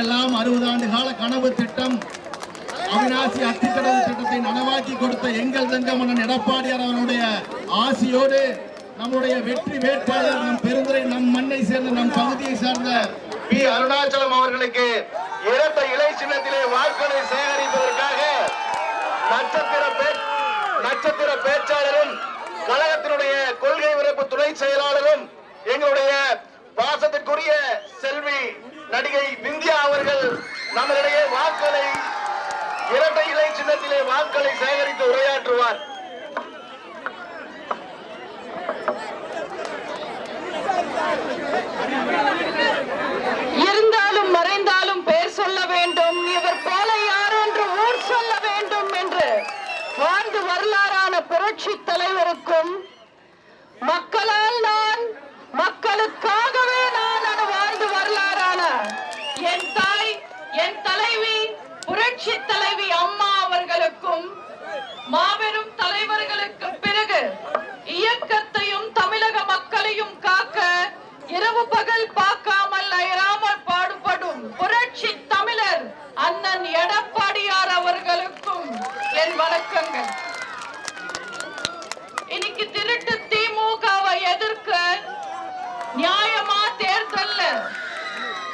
எங்களுக்கெல்லாம் அறுபது ஆண்டு கால கனவு திட்டம். அவிநாசி அத்திக்கடவு திட்டத்தை நனவாக்கி கொடுத்த எங்கள் தங்கமன்னன் எடப்பாடியார் அவருடைய ஆசியோடு நம்முடைய வெற்றி வேட்பாளர் நம் பெருந்துரை நம் மண்ணை சேர்ந்த நம் பகுதியை சார்ந்த பி. அருணாச்சலம் அவர்களுக்கு இரட்டை இலை சின்னத்திலே வாக்குகளை சேகரிப்பதற்காக நட்சத்திர பே- நட்சத்திர பேச்சாளரும் கழகத்தினுடைய கொள்கை விரப்பு துணை செயலாளரும் எங்களுடைய பாசத்திற்குரிய செல்வி நடிகை பிந்தியா அவர்கள் நம்மளிடையே வாக்களை இரட்டை இலை சின்னத்திலே வாக்களை சேகரித்து உரையாற்றுவார். இருந்தாலும் மறைந்தாலும் பேர் சொல்ல வேண்டும். இவர் போல யாரென்று என்று ஊர் சொல்ல வேண்டும் என்று வாழ்ந்து வரலாறான புரட்சி தலைவருக்கும் மக்களால் நான் மக்களுக்காகவே நான் என வாழ்ந்து வரலாறான என் தாய் என் தலைவி புரட்சி தலைவி அம்மா அவர்களுக்கும் மாபெரும் தலைவர்களுக்கு பிறகு இயக்கத்தையும் தமிழக மக்களையும் காக்க இரவு பகல் பார்க்காமல் அயராமல் பாடுபடும் புரட்சி தமிழர் அண்ணன் எடப்பாடியார் அவர்களுக்கும் என் வணக்கங்கள். இன்னைக்கு திருட்டு திமுகவை எதிர்க்க நியாயமா தேர்தல்ல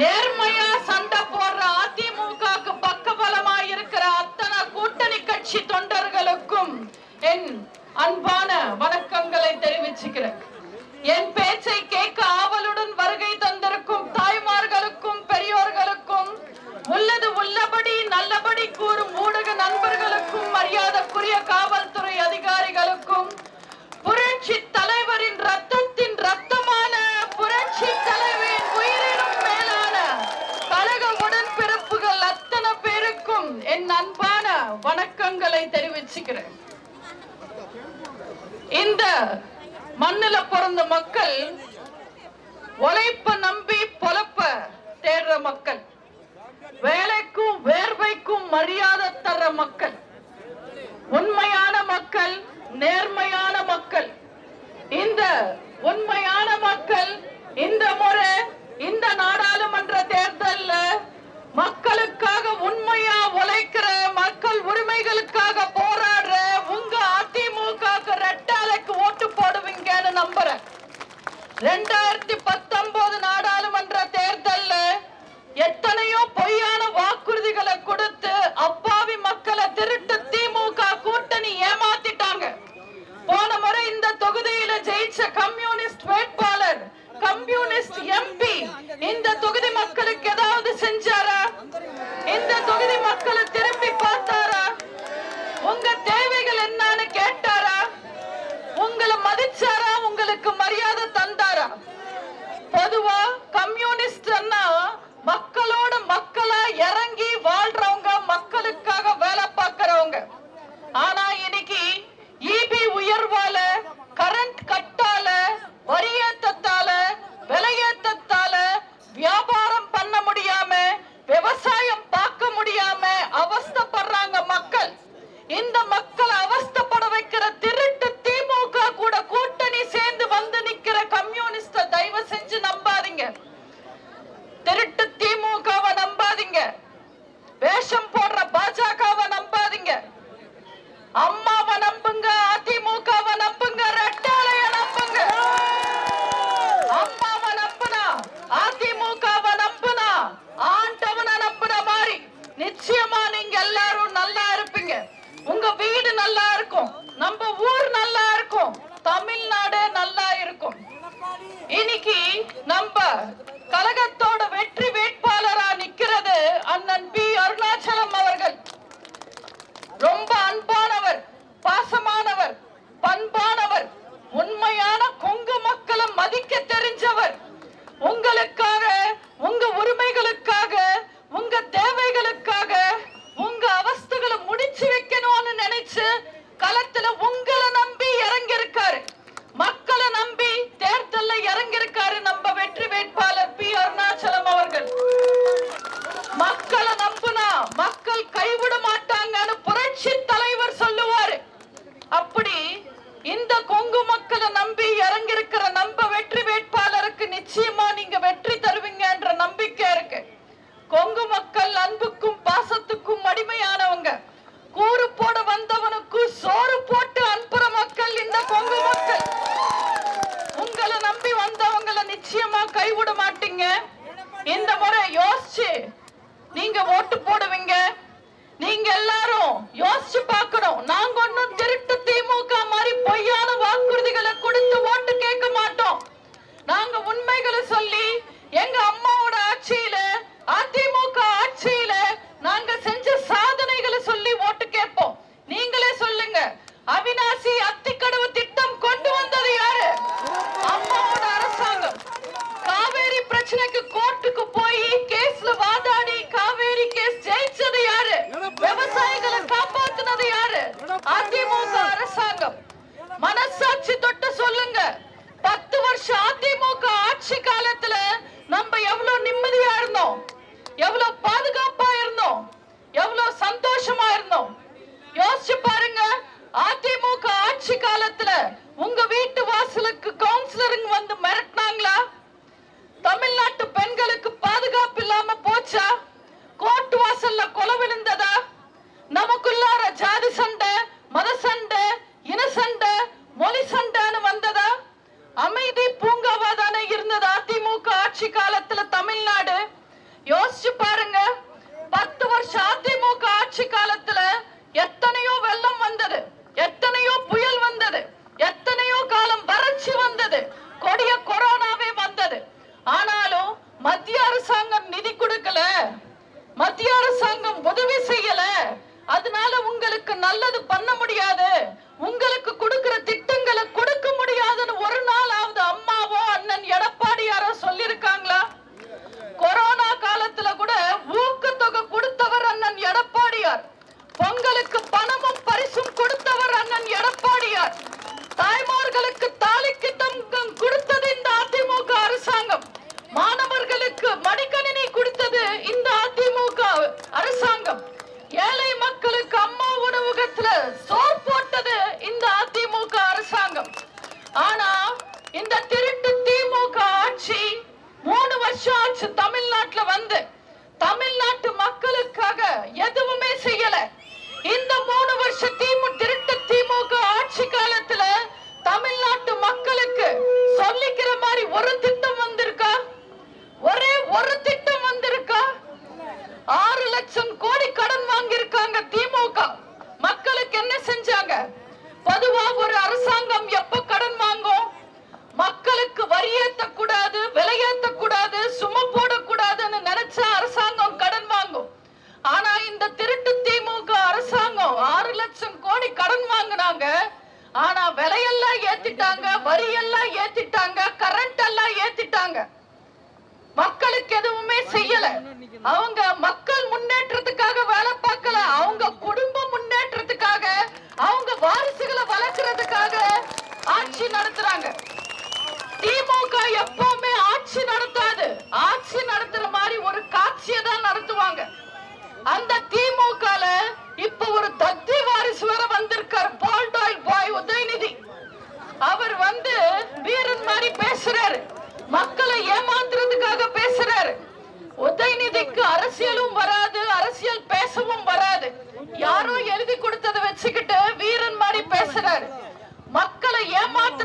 நேர்மையா சண்டை போடுற கட்சி தொண்டர்களுக்கும் என் அன்பான வணக்கங்களை தெரிவிச்சுக்கிறேன். என் பேச்சை கேட்க ஆவலுடன் வருகை தந்திருக்கும் தாய்மார்களுக்கும் பெரியோர்களுக்கும் உள்ளது உள்ளபடி நல்லபடி கூறும் ஊடக நண்பர்களுக்கும் மரியாதைக்குரிய காவல்துறை அதிகாரிகளுக்கும் புரட்சி தலைவரின் ரத்தத்தின் வணக்கங்களை தெரிவிச்சுக்கிறேன். இந்த மண்ணுல பிறந்த மக்கள் உழைப்ப நம்பி பொழப்ப தேடுற மக்கள் வேலைக்கும் வேர்வைக்கும் மரியாதை தர்ற மக்கள் உண்மையான மக்கள் நேர்மையான மக்கள். இந்த உண்மையான மக்கள் இந்த முறை இந்த நாடாளுமன்ற தேர்தல்ல மக்களுக்காக உண்மையா உழைக்கிற மக்கள் உரிமைகளுக்காக போராடுற உங்க அதிமுக ரெட்டாலைக்கு ஓட்டு போடுவீங்கன்னு நம்புறேன். ரெண்டாயிரத்தி பத்தொன்பது நாடாளுமன்ற தேர்தல்ல எத்தனையோ பொய்யான வாக்குறுதிகளை கொடுத்து அப்பாவி மக்களை திருட்டு திமுக கூட்டணி ஏமாத்திட்டாங்க போன முறை இந்த தொகுதியில ஜெயிச்ச கம்யூனிஸ்ட் வேட்பாளர் கம்யூனிஸ்ட் எம்பி இந்த தொகுதி மக்களுக்கு ஏதாவது செஞ்சாரா? இந்த தொகுதி மக்களை திரும்பி பார்த்தாரா? உங்க தேவைகள் என்னன்னு கேட்டாரா? உங்களை மதிச்சாரா? உங்களுக்கு மரியாதை தந்தாரா? பொதுவா கம்யூனிஸ்ட் மக்களோட மக்களா இறங்கி இந்த மக்களை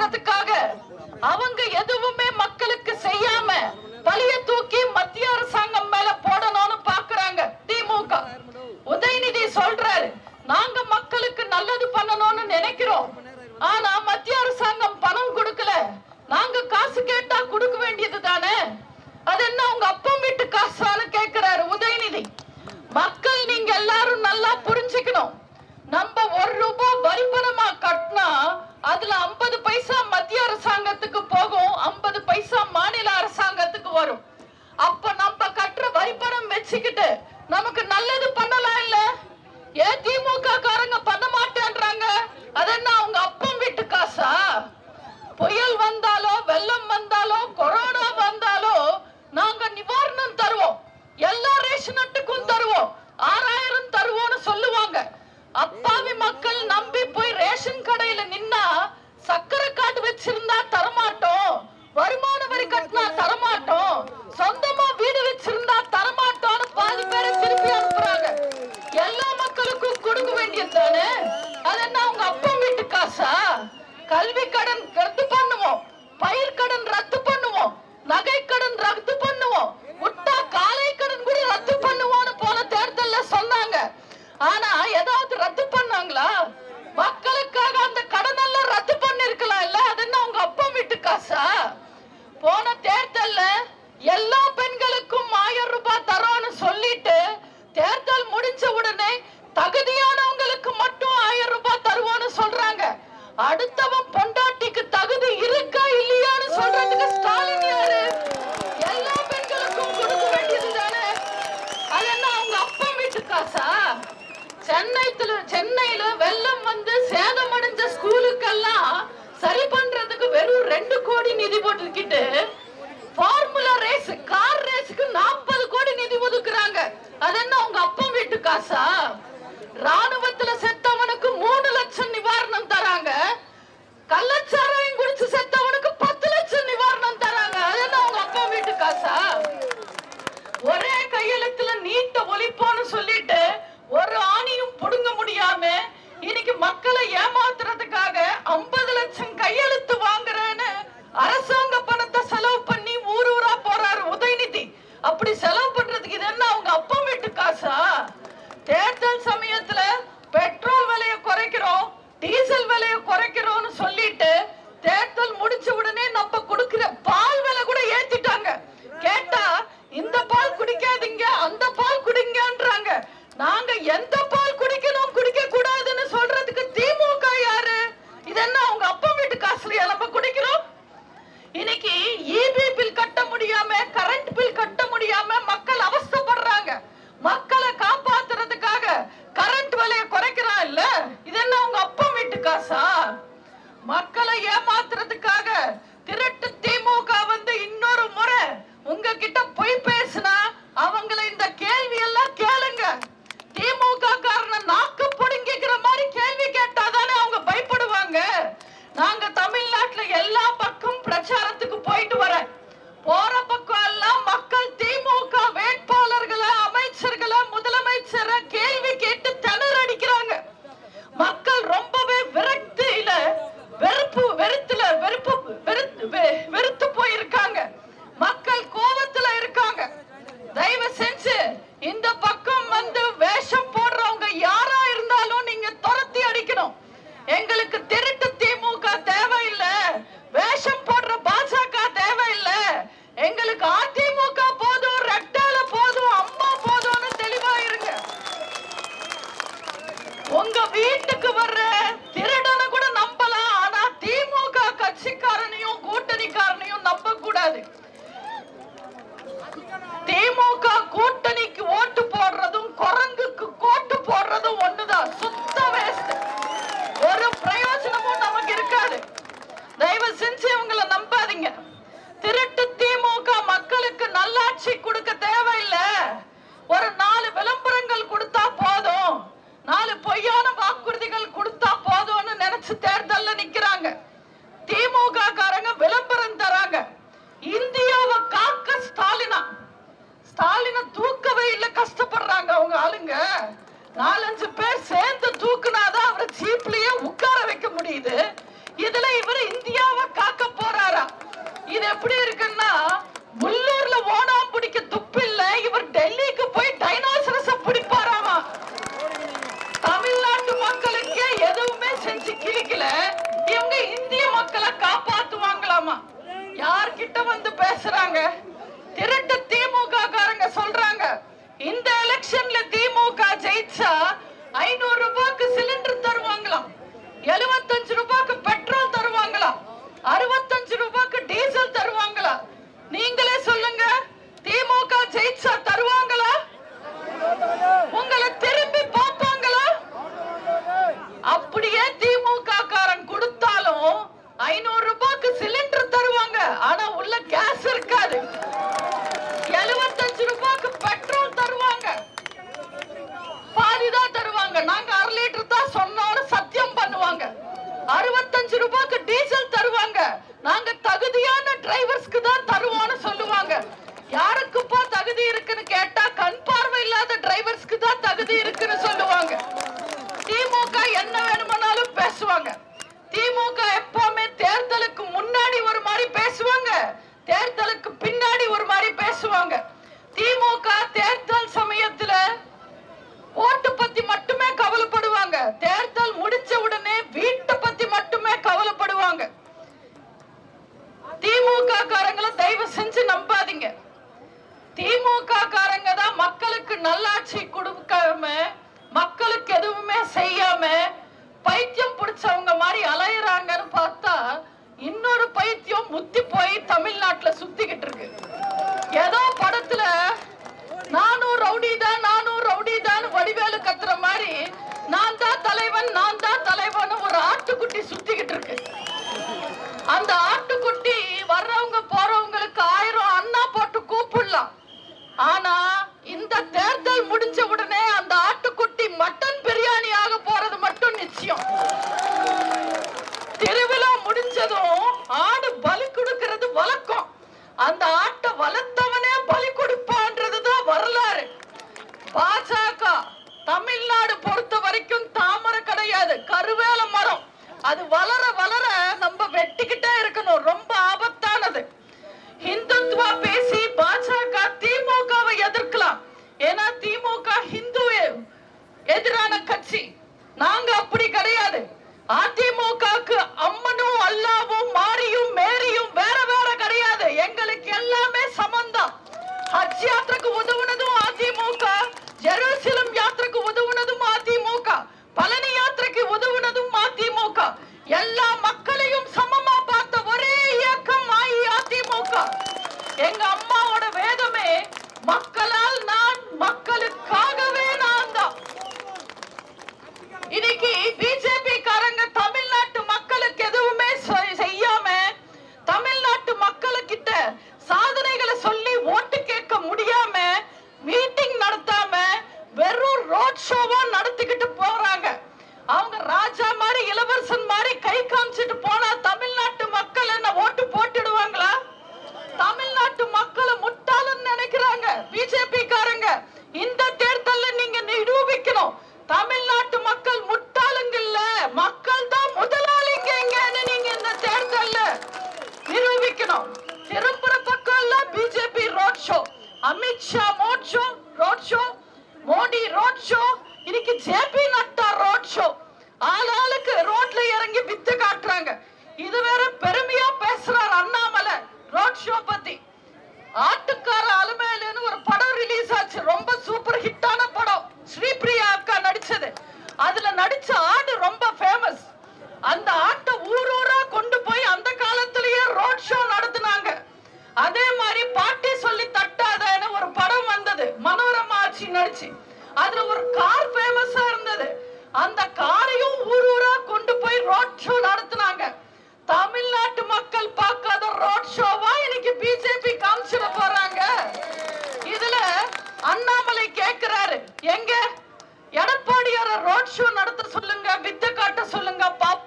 மாத்துறதுக்காக அவங்க எதுவும் சென்னைத்துல சென்னையில வெள்ளம் வந்து சேதமடைஞ்ச ஸ்கூலுக்கெல்லாம் சரி பண்றதுக்கு வெறும் ரெண்டு கோடி நிதி போட்டுக்கிட்டு ஃபார்முலா ரேஸ் கார் ரேஸுக்கு நாற்பது கோடி நிதி ஒதுக்குறாங்க. அது என்ன உங்க அப்பா வீட்டு காசா? ராணுவத்துல செத்தவனுக்கு மூணு லட்சம் நிவாரணம் தராங்க. கள்ளச்சாராயம் குடிச்சு செத்தவனுக்கு பத்து லட்சம் நிவாரணம் தராங்க. அது என்ன உங்க அப்பா வீட்டு காசா? ஒரே கையெழுத்துல நீட்ட ஒழிப்போன்னு சொல்லிட்டு ஒரு புடுங்க முடியாம இன்னைக்கு மக்களை ஏமாத்துறதுக்காக ஐம்பது லட்சம் கையெழுத்து வாங்குறேன்னு அரசாங்க பணத்தை செலவு பண்ணி காசுக்கு தான் தகுதி இருக்குன்னு சொல்லுவாங்க. திமுக என்ன வேணுமானாலும் பேசுவாங்க. திமுக எப்பவுமே தேர்தலுக்கு முன்னாடி ஒரு மாதிரி பேசுவாங்க. தேர்தலுக்கு பின்னாடி ஒரு மாதிரி பேசுவாங்க. திமுக தேர்தல் சமயத்துல ஓட்டு பத்தி மட்டுமே கவலைப்படுவாங்க. தேர்தல் முடிச்ச உடனே வீட்டு பத்தி மட்டுமே கவலைப்படுவாங்க. திமுக காரங்களை தயவு செஞ்சு நம்பாதீங்க. திமுக காரங்க தான் மக்களுக்கு நல்லாட்சி கொடுக்காம மக்களுக்கு எதுவுமே செய்யாம பைத்தியம் பிடிச்சவங்க மாதிரி அலையிறாங்கன்னு பார்த்தா இன்னொரு பைத்தியம் முத்தி போய் தமிழ்நாட்டுல சுத்திக்கிட்டு இருக்கு. ஏதோ படத்துல பிடிச்ச உடனே மருத்துவமும் நடத்திக்கிட்டு போறாங்க. அவங்க ராஜா மாதிரி இளவரசன் மாதிரி கை காமிச்சிட்டு போனாங்க வேற பெருமையா பேசுறார் அண்ணாமலை. ரோட் ஷோ பத்தி. ஆட்டுக்கார அலுமையிலன்னு ஒரு படம் ரிலீஸ் ஆச்சு. ரொம்ப சூப்பர் ஹிட்டான படம். ஸ்ரீபிரியா அக்கா நடிச்சது. அதுல நடிச்ச ஆடு ரொம்ப ஃபேமஸ் அந்த ஆட்டை ஊரூரா கொண்டு போய் அந்த காலத்திலேயே ரோட் ஷோ நடத்தினாங்க. அதே மாதிரி பாட்டி சொல்லி தட்டாதன்னு ஒரு படம் வந்தது. மனோரமா ஆச்சு நடிச்சு. அதுல ஒரு கார் ஃபேமஸா இருந்தது. அந்த காரையும் ஊர் ஊரா கொண்டு போய் ரோட் ஷோ நடத்தினாங்க. தமிழ்நாட்டு மக்கள் பார்க்காத ரோட் ஷோவா இன்னைக்கு பிஜேபி காமிச்சிட போறாங்க. இதுல அண்ணாமலை கேக்குறாரு. எங்க எடப்பாடியார ரோட் ஷோ நடத்த சொல்லுங்க வித்த காட்ட சொல்லுங்க பாப்பா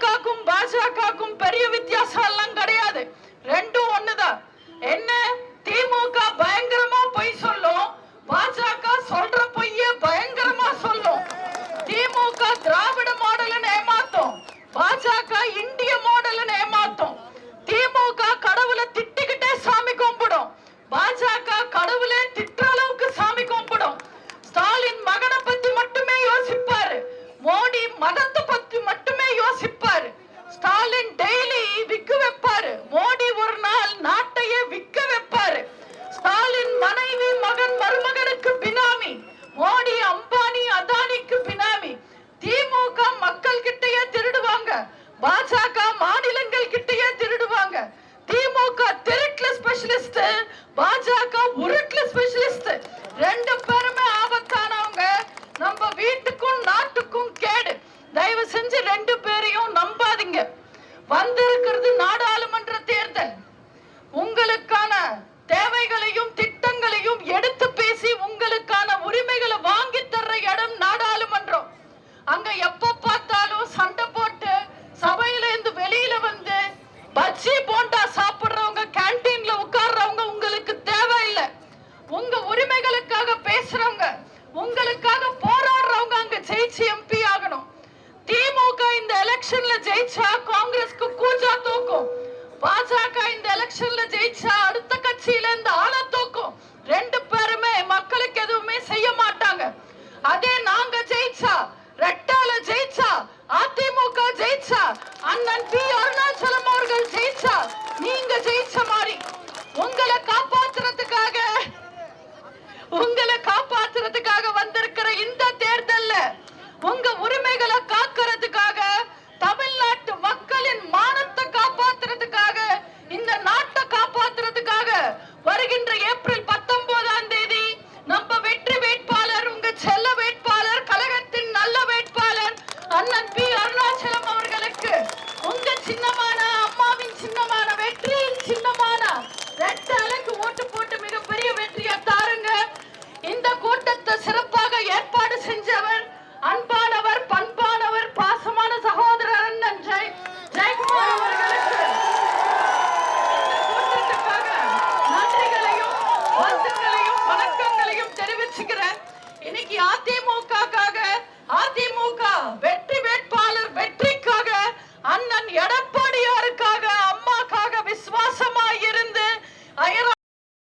কাকুম বাজা কাকুম Bata ஜெயிச்சு எம்பி ஆகணும் திமுக இந்த எலெக்ஷன்ல ஜெயிச்சா காங்கிரஸ்க்கு கூச்சா தூக்கும் பாஜக இந்த எலெக்ஷன்ல ஜெயிச்சா அடுத்த